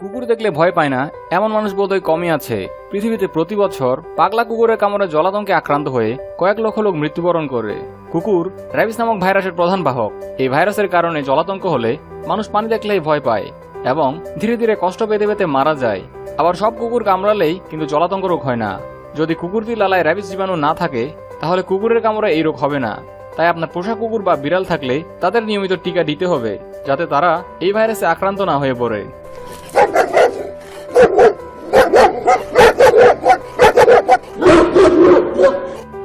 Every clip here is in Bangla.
কুকুর দেখলে ভয় পায় না, এমন মানুষ বোধহয় কমই আছে। পৃথিবীতে প্রতি বছর পাগলা কুকুরের কামড়ে জলাতঙ্কে আক্রান্ত হয়ে কয়েক লক্ষ লোক মৃত্যুবরণ করে। কুকুর র্যাবিস নামক ভাইরাসের প্রধান বাহক। এই ভাইরাসের কারণে জলাতঙ্ক হলে মানুষ পানি দেখলেই ভয় পায় এবং ধীরে ধীরে কষ্ট পেতে পেতে মারা যায়। আবার সব কুকুর কামড়ালেই কিন্তু জলাতঙ্ক রোগ হয় না। যদি কুকুরটির লালায় র্যাবিস জীবাণু না থাকে, তাহলে কুকুরের কামড়ে এই রোগ হবে না। তাই আপনার পোষা কুকুর বা বিড়াল থাকলে তাদের নিয়মিত টিকা দিতে হবে, যাতে তারা এই ভাইরাসে আক্রান্ত না হয়ে পড়ে।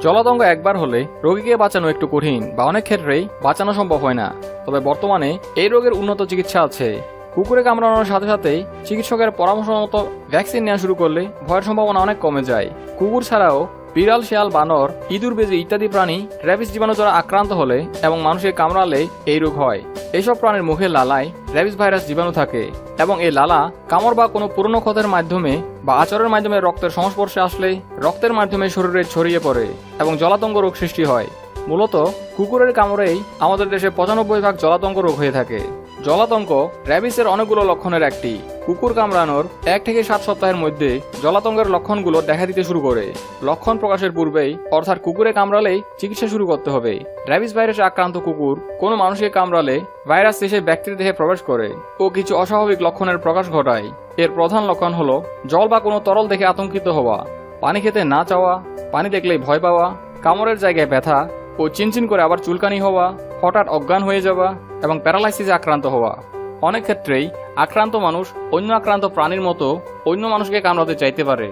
জলাতঙ্ক একবার হলে রোগীকে বাঁচানো একটু কঠিন বা অনেক ক্ষেত্রেই বাঁচানো সম্ভব হয় না। তবে বর্তমানে এই রোগের উন্নত চিকিৎসা আছে। কুকুরে কামড়ানোর সাথে সাথে চিকিৎসকের পরামর্শ মতো ভ্যাকসিন নেওয়া শুরু করলে ভয়ের সম্ভাবনা অনেক কমে যায়। কুকুর ছাড়াও বিড়াল, শিয়াল, বানর, ইঁদুর, বেজি ইত্যাদি প্রাণী র্যাবিস জীবাণু দ্বারা আক্রান্ত হলে এবং মানুষকে কামড়ালে এই রোগ হয়। এইসব প্রাণীর মুখে লালায় র্যাবিস ভাইরাস জীবাণু থাকে। এবং এই লালা কামড় বা কোনো পুরনো ক্ষতের মাধ্যমে বা আচরের মাধ্যমে রক্তের সংস্পর্শে আসলে রক্তের মাধ্যমে শরীরে ছড়িয়ে পড়ে এবং জলাতঙ্গ রোগ সৃষ্টি হয়। মূলত কুকুরের কামড়েই আমাদের দেশে পঁচানব্বই ভাগ জলাতঙ্ক রোগ হয়ে থাকে। জলাতঙ্ক র্যাবিসের অনেকগুলো লক্ষণের একটি। কুকুর কামড়ানোর এক থেকে সাত সপ্তাহের মধ্যে জলাতঙ্কের লক্ষণগুলো দেখা দিতে শুরু করে। লক্ষণ প্রকাশের পূর্বেই, অর্থাৎ কুকুরে কামড়ালেই চিকিৎসা শুরু করতে হবে। র্যাবিস ভাইরাসে আক্রান্ত কুকুর কোনো মানুষকে কামড়ালে ভাইরাস এসে ব্যক্তির দেহে প্রবেশ করে ও কিছু অস্বাভাবিক লক্ষণের প্রকাশ ঘটায়। এর প্রধান লক্ষণ হলো জল বা কোনো তরল দেখে আতঙ্কিত হওয়া, পানি খেতে না চাওয়া, পানি দেখলেই ভয় পাওয়া, কামড়ের জায়গায় ব্যথা ও চিনচিন করে আবার চুলকানি হওয়া, হঠাৎ অজ্ঞান হয়ে যাওয়া এবং প্যারালাইসিসে আক্রান্ত হওয়া। অনেক ক্ষেত্রেই আক্রান্ত মানুষ অন্য আক্রান্ত প্রাণীর মতো অন্য মানুষকে কামড়াতে চাইতে পারে।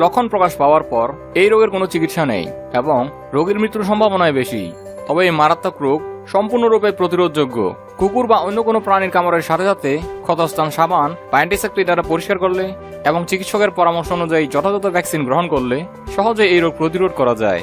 লক্ষণ প্রকাশ পাওয়ার পর এই রোগের কোনো চিকিৎসা নেই এবং রোগীর মৃত্যুর সম্ভাবনাই বেশি। তবে এই মারাত্মক রোগ সম্পূর্ণরূপে প্রতিরোধযোগ্য। কুকুর বা অন্য কোনো প্রাণীর কামড়ের সাথে সাথে ক্ষতস্থান, সাবান বা অ্যান্টিসেপ্টিক দ্বারা পরিষ্কার করলে এবং চিকিৎসকের পরামর্শ অনুযায়ী যথাযথ ভ্যাকসিন গ্রহণ করলে সহজে এই রোগ প্রতিরোধ করা যায়।